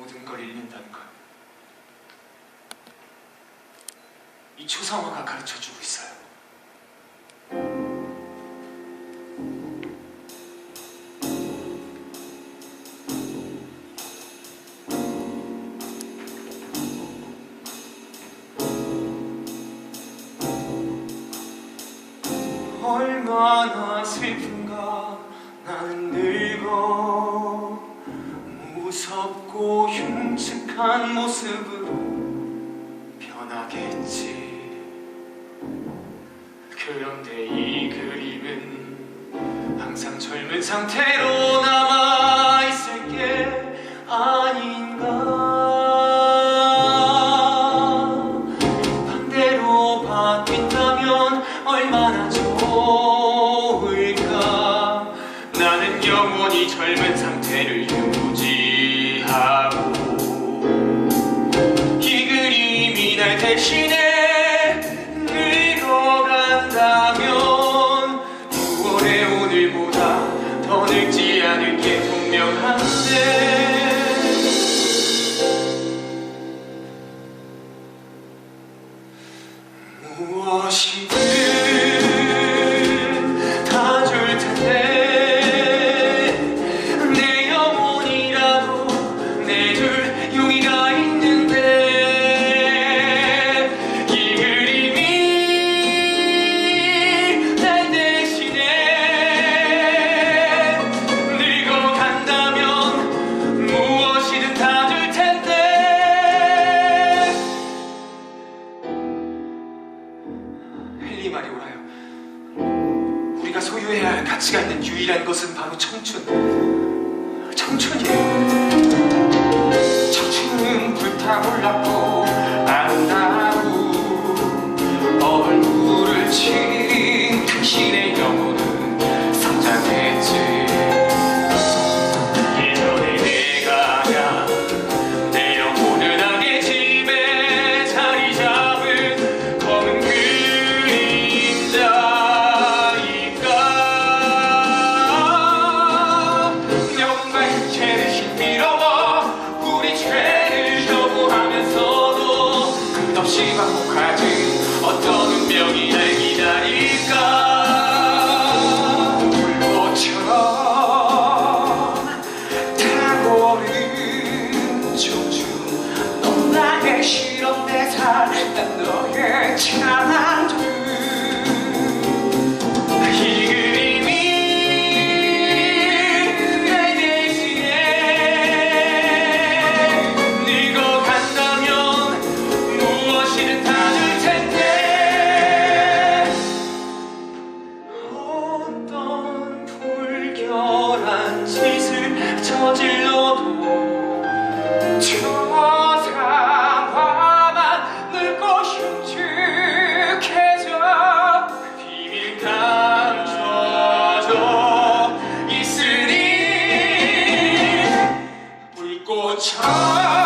모든 걸 잃는다는 걸. 이 초상화가 가르쳐주고 있어요. 얼마나 슬픈가 나는 늙어 무섭고 흉측한 모습으로 변하겠지. 그런데 이 그림은 항상 젊은 상태로 남아있을 게 아닌가. 반대로 바뀐다면 얼마나 좋을까. 나는 영원히 젊은 상태 대신에 늙어간다면 6월의 오늘보다 더 늙지 않을 게 분명한데. 무엇이든 소유해야 할 가치가 있는 유일한 것은 바로 청춘. 청춘이에요. 청춘은 불타올랐고 넌 나의 실험 대사 난 너의 찬양들 이 그림이 내 대신에 늙어간다면 무엇이든 다줄 텐데. 어떤 불결한 짓을 过长。